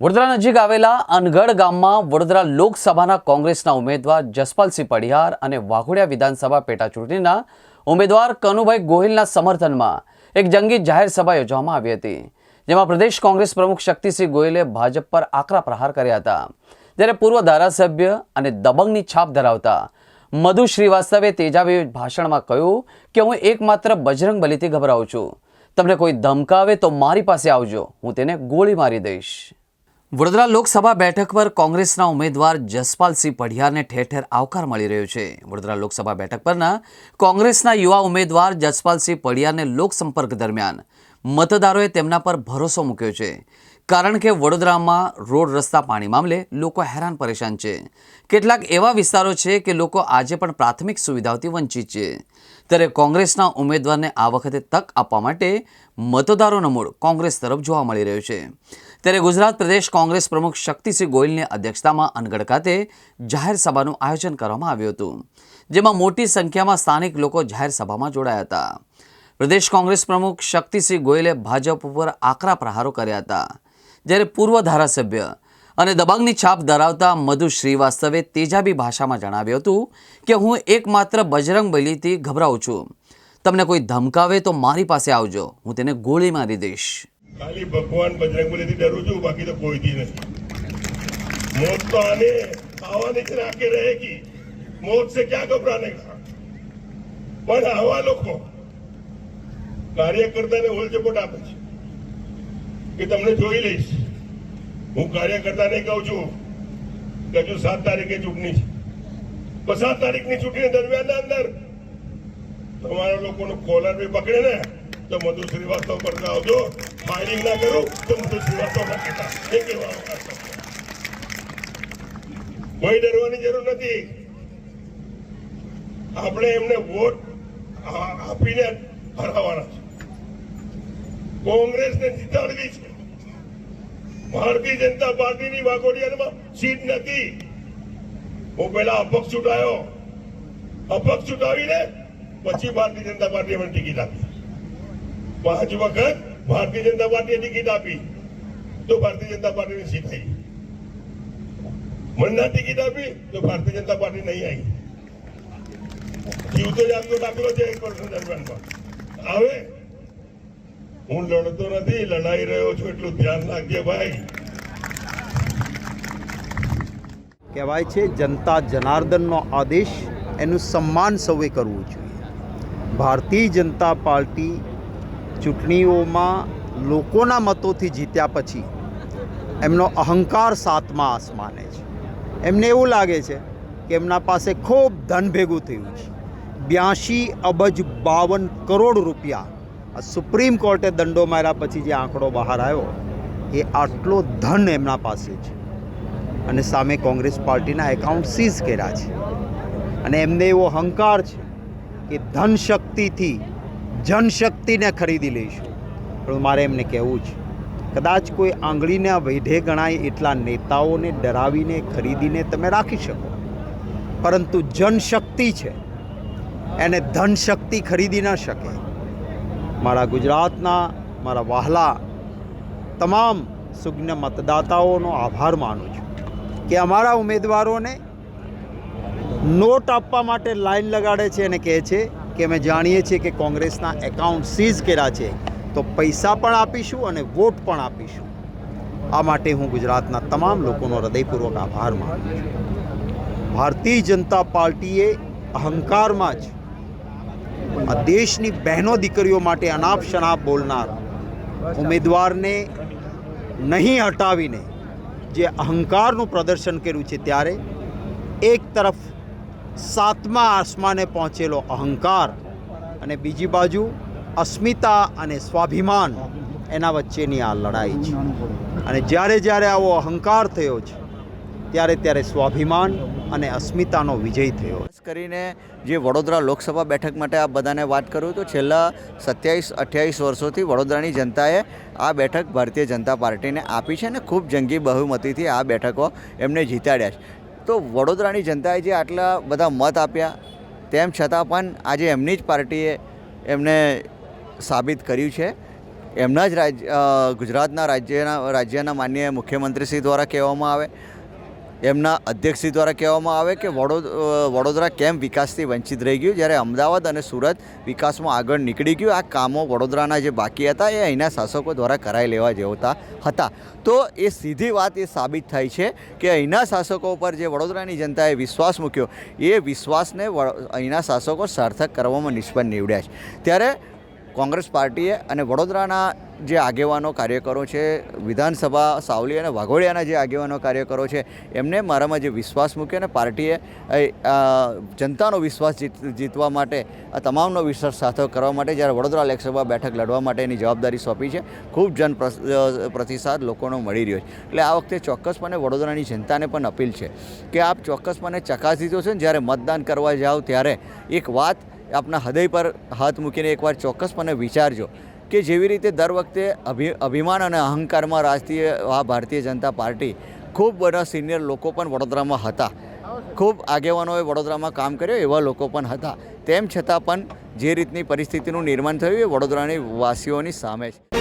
વડોદરા નજીક આવેલા અનગઢ ગામમાં વડોદરા લોકસભાના કોંગ્રેસના ઉમેદવાર જસપાલસિંહ પડિયાર અને વાઘોડિયા વિધાનસભા પેટા ચૂંટણીના ઉમેદવાર કનુભાઈ ગોહિલના સમર્થનમાં એક જંગી જાહેર સભા યોજવામાં આવી હતી, જેમાં પ્રદેશ કોંગ્રેસ પ્રમુખ શક્તિસિંહ ગોહિલે ભાજપ પર આકરા પ્રહાર કર્યા હતા. જ્યારે પૂર્વ ધારાસભ્ય અને દબંગની છાપ ધરાવતા મધુ શ્રીવાસ્તવે તેજાબી ભાષણમાં કહ્યું કે, હું એકમાત્ર બજરંગ બલીથી ગભરાઉં છું. તમને કોઈ ધમકાવે તો મારી પાસે આવજો. હું તેને ગોળી મારી દઈશ. વડોદરા લોકસભા બેઠક પર કોંગ્રેસના ઉમેદવાર જસપાલસિંહ પઢિયારને ઠેર ઠેર આવકાર મળી રહ્યો છે. વડોદરા લોકસભા બેઠક પરના કોંગ્રેસના યુવા ઉમેદવાર જસપાલસિંહ પઢિયારને લોકસંપર્ક દરમિયાન મતદારોએ તેમના પર ભરોસો મૂક્યો છે. કારણ કે વડોદરામાં રોડ રસ્તા પાણી મામલે લોકો હેરાન પરેશાન છે. કેટલાક એવા વિસ્તારો છે કે લોકો આજે પણ પ્રાથમિક સુવિધાઓથી વંચિત છે. ત્યારે કોંગ્રેસના ઉમેદવારને આ વખતે તક આપવા માટે મતદારોનો મૂળ કોંગ્રેસ તરફ જોવા મળી રહ્યો છે. ત્યારે ગુજરાત પ્રદેશ કોંગ્રેસ પ્રમુખ શક્તિસિંહ ગોયલની અધ્યક્ષતામાં અનગઢ ખાતે જાહેર સભાનું આયોજન કરવામાં આવ્યું હતું. જેમાં મોટી સંખ્યામાં સ્થાનિક લોકો જાહેર સભામાં જોડાયા હતા. પ્રદેશ કોંગ્રેસ પ્રમુખ શક્તિસિંહ ગોયલે ભાજપ ઉપર આકરા પ્રહારો કર્યા હતા. જ્યારે પૂર્વ ધારાસભ્ય અને દબાંગની છાપ ધરાવતા મધુ શ્રીવાસ્તવે તેજાબી ભાષામાં જણાવ્યું હતું કે, હું એકમાત્ર બજરંગ બલીથી ગભરાઉં છું. તમને કોઈ ધમકાવે તો મારી પાસે આવજો. હું તેને ગોળી મારી દઈશ. ખાલી ભગવાન બજરંગ બલીથી ડરું છું, બાકી તો કોઈથી નથી. મોત તો આને આવાની જ રાકે રહેગી મોત સે ક્યાં ગભરાને પણ આવા લોકો કાર્યકર્તાને ઓલચપટ આપે છે. કે તમને જોઈ લઈશ. હું કાર્યકર્તાને કહું છું કે હજુ સાત તારીખે ચૂંટણી છે. સાત તારીખની ચૂંટણી દરમિયાન અંદર તમારા લોકોનું કોલર બી પકડે ને, તો મધુ શ્રીવાસ્તવ પર આવજો ફાયરિંગ ના કરો, તો મધુ શ્રીવાસ્તવ કોઈ ડરવાની જરૂર નથી. આપણે એમને વોટ આપીને હરાવવાના છે. કોંગ્રેસને જીતાડવી છે. ભારતીય જનતા પાર્ટીની વાઘોડિયામાં સીટ નથી. હું પેલા અપક્ષ ચૂંટાયો. અપક્ષ ચૂંટાવીને પછી ભારતીય જનતા પાર્ટીએ મને ટિકિટ આપી. પાંચ વખત ભારતીય જનતા પાર્ટીએ ટિકિટ આપી. તો ભારતીય જનતા પાર્ટીની સીટ આવી. મને ના ટિકિટ આપી તો ભારતીય જનતા પાર્ટી નહીં આવી. જીવતો જાગતો દાખલો છે એક વર્ષ દરમિયાનમાં. હવે હું લડતો નથી, લડાઈ રહ્યો છું, એટલું ધ્યાન રાખજે ભાઈ. કહેવાય છે, જનતા જનાર્દનનો આદેશ, એનું સન્માન સૌએ કરવું જોઈએ. ભારતીય જનતા પાર્ટી ચૂંટણીઓમાં લોકોના મતોથી જીત્યા પછી એમનો અહંકાર સાતમા આસમાને છે. એમને એવું લાગે છે કે એમના પાસે ખૂબ ધન ભેગું થયું છે. બ્યાસી અબજ બાવન કરોડ રૂપિયા આ સુપ્રીમ કોર્ટે દંડો માર્યા પછી જે આંકડો બહાર આવ્યો, એ આટલો ધન એમના પાસે છે. અને સામે કોંગ્રેસ પાર્ટીના એકાઉન્ટ સીઝ કર્યા છે. અને એમને એવો અહંકાર છે કે ધન શક્તિથી જનશક્તિને ખરીદી લઈશું. પણ મારે એમને કહેવું છે, કદાચ કોઈ આંગળીના વૈઢે ગણાય એટલા નેતાઓને ડરાવીને ખરીદીને તમે રાખી શકો. પરંતુ જનશક્તિ છે, એને ધનશક્તિ ખરીદી ન શકે. મારા ગુજરાતના, મારા વહાલા તમામ સુજ્ઞ મતદાતાઓનો આભાર માનું છું કે અમારા ઉમેદવારોને નોટ આપવા માટે લાઈન લગાડે છે અને કહે છે કે અમે જાણીએ છીએ કે કોંગ્રેસના એકાઉન્ટ સીઝ કર્યા છે. તો પૈસા પણ આપીશું અને વોટ પણ આપીશું. આ માટે હું ગુજરાતના તમામ લોકોનો હૃદયપૂર્વક આભાર માનું છું. ભારતીય જનતા પાર્ટીએ અહંકારમાં જ આ દેશની બહેનો દીકરીઓ માટે અનાપ શનાપ બોલનાર ઉમેદવારને નહીં હટાવીને જે અહંકારનું પ્રદર્શન કર્યું છે ત્યારે એક તરફ સાતમા આસમાને પહોંચેલો અહંકાર અને બીજી બાજુ અસ્મિતા અને સ્વાભિમાન એના વચ્ચેની આ લડાઈ છે. અને જ્યારે જ્યારે આવો અહંકાર થયો છે ત્યારે ત્યારે સ્વાભિમાન અને અસ્મિતાનો વિજય થયો. ખાસ કરીને જે વડોદરા લોકસભા બેઠક માટે આ બધાને વાત કરું તો છેલ્લા સત્યાવીસ, અઠ્યાવીસ વર્ષોથી વડોદરાની જનતાએ આ બેઠક ભારતીય જનતા પાર્ટીને આપી છે અને ખૂબ જંગી બહુમતીથી આ બેઠકો એમને જીતાડ્યા છે. તો વડોદરાની જનતાએ જે આટલા બધા મત આપ્યા, તેમ છતાં પણ આજે એમની જ પાર્ટીએ એમને સાબિત કર્યું છે. એમના જ રાજ્ય ગુજરાતના રાજ્યના રાજ્યના માનનીય મુખ્યમંત્રીશ્રી દ્વારા કહેવામાં આવે. એમના અધ્યક્ષશ્રી દ્વારા કહેવામાં આવે કે વડોદ વડોદરા કેમ વિકાસથી વંચિત રહી ગયું? જ્યારે અમદાવાદ અને સુરત વિકાસમાં આગળ નીકળી ગયું, આ કામો વડોદરાના જે બાકી હતા, એ અહીંના શાસકો દ્વારા કરાઈ લેવા જેવતા હતા. તો એ સીધી વાત એ સાબિત થાય છે કે અહીંના શાસકો પર જે વડોદરાની જનતાએ વિશ્વાસ મૂક્યો, એ વિશ્વાસને અહીંના શાસકો સાર્થક કરવામાં નિષ્ફળ નીવડ્યા છે. ત્યારે કોંગ્રેસ પાર્ટીએ અને વડોદરાના જે આગેવાનો કાર્યકરો છે, વિધાનસભા સાવલી અને વાઘોડિયાના જે આગેવાનો કાર્યકરો છે, એમને મારામાં જે વિશ્વાસ મૂક્યો અને પાર્ટીએ જનતાનો વિશ્વાસ જીત, જીતવા માટે, આ તમામનો વિશ્વાસ સાર્થક કરવા માટે જ્યારે વડોદરા લોકસભા બેઠક લડવા માટેની જવાબદારી સોંપી છે, ખૂબ જન પ્રતિસાદ લોકોનો મળી રહ્યો છે. એટલે આ વખતે ચોક્કસપણે વડોદરાની જનતાને પણ અપીલ છે કે આપ ચોક્કસપણે ચકાસી દો છો ને, જ્યારે મતદાન કરવા જાઓ ત્યારે એક વાત આપના હૃદય પર હાથ મૂકીને એકવાર ચોક્કસપણે વિચારજો કે જેવી રીતે દર વખતે અભિ, અભિમાન અને અહંકારમાં રાષ્ટ્રીય આ ભારતીય જનતા પાર્ટી ખૂબ બધા સિનિયર લોકો પણ વડોદરામાં હતા. ખૂબ આગેવાનોએ વડોદરામાં કામ કર્યું, એવા લોકો પણ હતા. તેમ છતાં પણ જે રીતની પરિસ્થિતિનું નિર્માણ થયું એ વડોદરાની વાસીઓની સામે છે.